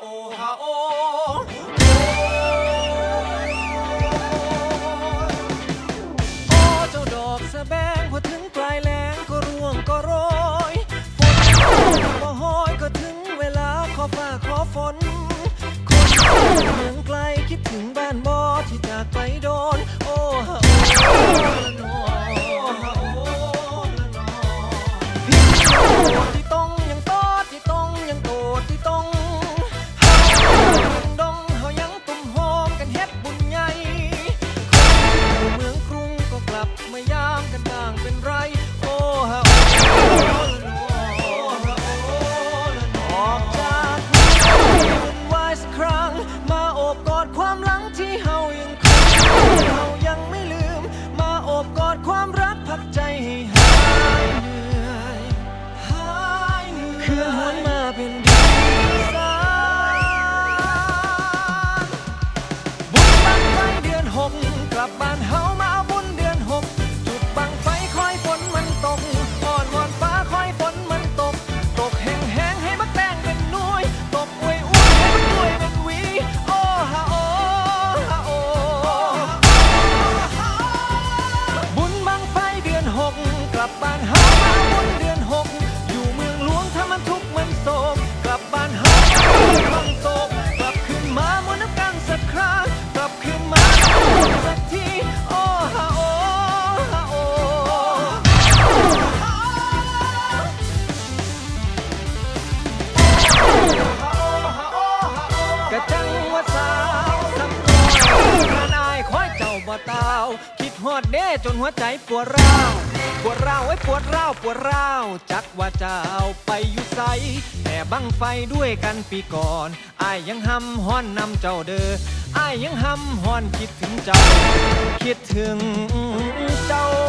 โอฮาโอโอ้เจ้าดอกสะแบงพอถึงปลายแรงก็รวงก็โรยฝนหอยก็ถึงเวลาขอฟ้าขอฝนคนมืองไกลคิดถึงบ้านบอที่จากไปโดน โอ้ฮาโอ ที่เฮายังคงที่เฮายังไม่ลืม มาโอบกอดความรักพักใจให้หายเหนื่อยหายเหนื่อย ตาคิดหอดเด้จนหัวใจปวดร้าวปวดร้าวไอ้ปวดร้าวปวดร้าวจักว่าจะเอาไปอยู่ไสแต่บังไฟด้วยกันปีก่อนอายยังห้ำฮ้อนนำเจ้าเด้ออายยังห้ำฮ้อนคิดถึงเจ้า คิดถึงเจ้า